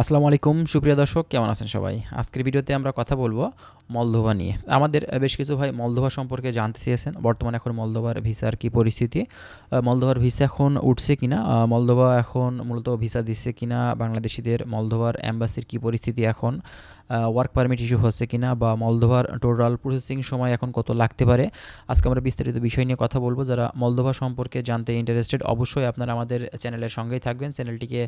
আসসালামু আলাইকুম, সুপ্রিয় দর্শক, কেমন আছেন সবাই? আজকের ভিডিওতে আমরা কথা বলব মলদোভা নিয়ে। আমাদের বেশ কিছু ভাই মলদোভা সম্পর্কে জানতে চেয়েছেন। বর্তমানে এখন মলদোভার ভিসার কি পরিস্থিতি? মলদোভার ভিসা এখন উঠছে কিনা? মলদোভা এখন মূলত ভিসা দিচ্ছে কিনা? বাংলাদেশিদের মলদোভার অ্যাম্বাসির কি পরিস্থিতি এখন? ওয়ার্ক পারমিট ইস্যু হচ্ছে কিনা বা মলদোভার টোটাল প্রসেসিং সময় এখন কত লাগতে পারে? আজকে আমরা বিস্তারিত বিষয় নিয়ে কথা বলব। যারা মলদোভা সম্পর্কে জানতে ইন্টারেস্টেড অবশ্যই আপনারা আমাদের চ্যানেলের সঙ্গেই থাকবেন। চ্যানেলটিকে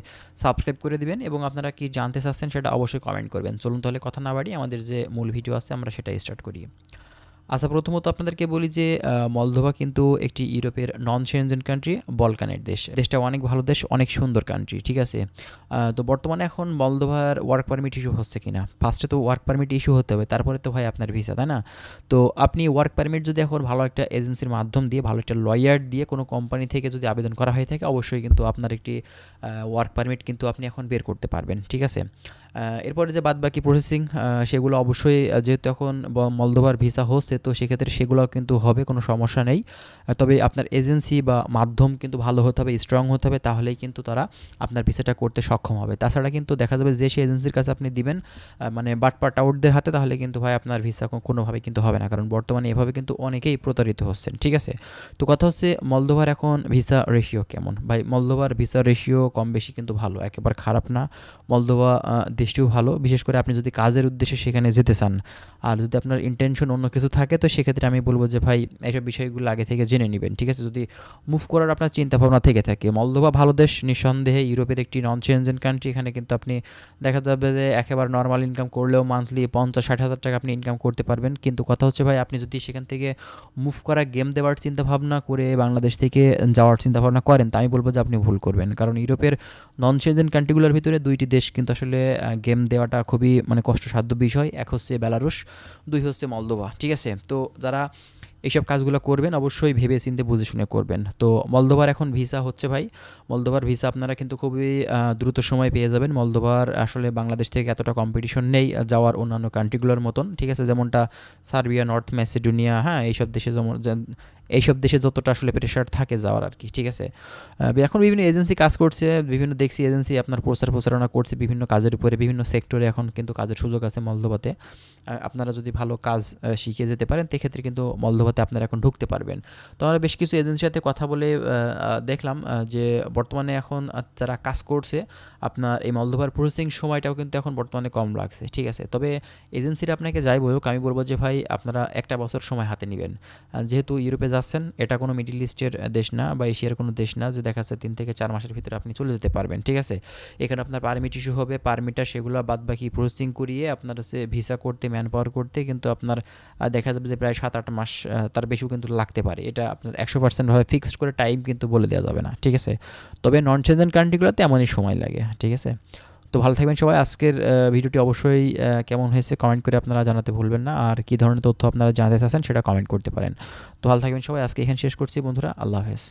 সাবস্ক্রাইব করে দিবেন এবং আপনারা কি জানতে চাচ্ছেন সেটা অবশ্যই কমেন্ট করবেন। চলুন তাহলে কথা না বাড়ি আমাদের যে মূল ভিডিও আছে, আমরা সেটা স্টার্ট করি। আচ্ছা প্রথমত আপনাদেরকে বলি যে মলদোভা কিন্তু একটি ইউরোপের নন সেনজেন কান্ট্রি বলকানের দেশ। দেশটা অনেক ভালো দেশ, অনেক সুন্দর কান্ট্রি ঠিক আছে? তো বর্তমানে এখন মলদোভার ওয়ার্ক পারমিট ইস্যু হচ্ছে কিনা? ফার্স্টে তো ওয়ার্ক পারমিট ইস্যু হতে হবে, তারপরে তো ভাই আপনার ভিসা তাই না? তো আপনি ওয়ার্ক পারমিট যদি এখন ভালো একটা এজেন্সির মাধ্যম দিয়ে, ভালো একটা লয়ার দিয়ে কোনো কোম্পানি থেকে যদি আবেদন করা হয়ে থাকে, অবশ্যই কিন্তু আপনার একটি ওয়ার্ক পারমিট কিন্তু আপনি এখন বের করতে পারবেন, ঠিক আছে? এরপরে যে বাদ বাকি প্রসেসিং সেগুলো অবশ্যই যেহেতু এখন মলদোভার ভিসা হচ্ছে তো সেক্ষেত্রে সেগুলো কিন্তু হবে, কোনো সমস্যা নেই। তবে আপনার এজেন্সি বা মাধ্যম কিন্তু ভালো হতে হবে স্ট্রং হতে হবে, তাহলেই কিন্তু তারা আপনার ভিসাটা করতে সক্ষম হবে। তাছাড়া কিন্তু দেখা যাবে যে সে এজেন্সির কাছে আপনি দিবেন মানে বাটপাট আউটদের হাতে, তাহলে কিন্তু ভাই আপনার ভিসা কোনোভাবে কিন্তু হবে না, কারণ বর্তমানে এভাবে কিন্তু অনেকেই প্রতারিত হচ্ছেন, ঠিক আছে? তো কথা হচ্ছে মলদোভার এখন ভিসা রেশিও কেমন? ভাই, মলদোভার ভিসা রেশিও কম বেশি কিন্তু ভালো, একেবারে খারাপ না। মলদোভা দেশটিও ভালো। বিশেষ করে আপনি যদি কাজের উদ্দেশ্যে সেখানে যেতে চান, আর যদি আপনার ইন্টেনশন অন্য কিছু থাকে, তো সেক্ষেত্রে আমি বলব যে, ভাই এইসব বিষয়গুলো আগে থেকে জেনে নেবেন, ঠিক আছে? যদি মুভ করার আপনার চিন্তা ভাবনা থেকে থাকে মলদোভা ভালো দেশ, নিঃসন্দেহে ইউরোপের একটি নন চেঞ্জেন কান্ট্রি এখানে কিন্তু আপনি দেখা যাবে যে একেবারে নর্মাল ইনকাম করলেও মান্থলি পঞ্চাশ ষাট হাজার টাকা আপনি ইনকাম করতে পারবেন। কিন্তু কথা হচ্ছে, ভাই, আপনি যদি সেখান থেকে মুভ করা গেম দেওয়ার চিন্তা ভাবনা করে বাংলাদেশ থেকে যাওয়ার চিন্তা ভাবনা করেন, তা আমি বলব যে আপনি ভুল করবেন। কারণ ইউরোপের নন সেজেন কান্ট্রিগুলোর ভিতরে দুইটি দেশ কিন্তু আসলে গেম দেওয়াটা খুবই মানে কষ্টসাধ্য বিষয়। এক হচ্ছে বেলারুশ, দুই হচ্ছে মলদোভা, ঠিক আছে? তো যারা এইসব কাজগুলো করবেন, অবশ্যই ভেবে চিন্তে বুঝে শুনে করবেন। তো মলদোভার এখন ভিসা হচ্ছে ভাই। মলদোভার ভিসা আপনারা কিন্তু খুবই দ্রুত সময় পেয়ে যাবেন। মলদোভার আসলে বাংলাদেশ থেকে এতটা কম্পিটিশন নেই যাওয়ার অন্যান্য কান্ট্রিগুলোর মতন, ঠিক আছে? যেমনটা সার্বিয়া, নর্থ ম্যাসিডোনিয়া হ্যাঁ? এইসব দেশে যেমন এইসব দেশে যতটা আসলে প্রেশার থাকে যাওয়ার আর কি ঠিক আছে? এখন বিভিন্ন এজেন্সি কাজ করছে, বিভিন্ন দেখছি এজেন্সি আপনার প্রচার প্রচারণা করছে বিভিন্ন কাজের উপরে, বিভিন্ন সেক্টরে এখন কিন্তু কাজের সুযোগ আছে মলদোভাতে। আপনারা যদি ভালো কাজ শিখে যেতে পারেন, সেক্ষেত্রে কিন্তু মলদোভাতে আপনারা এখন ঢুকতে পারবেন। তো আমরা বেশ কিছু এজেন্সির সাথে কথা বলে দেখলাম যে বর্তমানে এখন যারা কাজ করছে, আপনার এই মলদোভার প্রসেসিং সময়টাও কিন্তু এখন বর্তমানে কম লাগছে, ঠিক আছে? তবে এজেন্সিরা আপনাকে যাই বলুক, আমি বলব যে ভাই, আপনারা একটা বছর সময় হাতে নেবেন। যেহেতু ইউরোপে যাচ্ছেন, এটা কোনো মিডিল ইস্টের দেশ না বা এশিয়ার কোনো দেশ না যে দেখা যাচ্ছে তিন থেকে চার মাসের ভিতরে আপনি চলে যেতে পারবেন, ঠিক আছে? এখানে আপনার পারমিট ইস্যু হবে পারমিটটা সেগুলো বাদ বাকি প্রসেসিং করিয়ে আপনার হচ্ছে ভিসা করতে ম্যান পাওয়ার করতে কিন্তু আপনার দেখা যাবে যে প্রায় সাত আট মাস তার বেশিও কিন্তু লাগতে পারে। এটা আপনার একশো পার্সেন্ট ভাবে ফিক্সড করে টাইম কিন্তু বলে দেওয়া যাবে না, ঠিক আছে? তবে নন চেঞ্জেন কান্ট্রিগুলোতে এমনই সময় লাগে, ঠিক আছে? তো ভালো থাকবেন সবাই। আজকের ভিডিওটি অবশ্যই কেমন হয়েছে কমেন্ট করে আপনারা জানাতে ভুলবেন না। আর কী ধরনের তথ্য আপনারা জানাতে চাচ্ছেন সেটা কমেন্ট করতে পারেন। তো ভালো থাকবেন সবাই। আজকে এখানে শেষ করছি বন্ধুরা। আল্লাহ হাফেজ।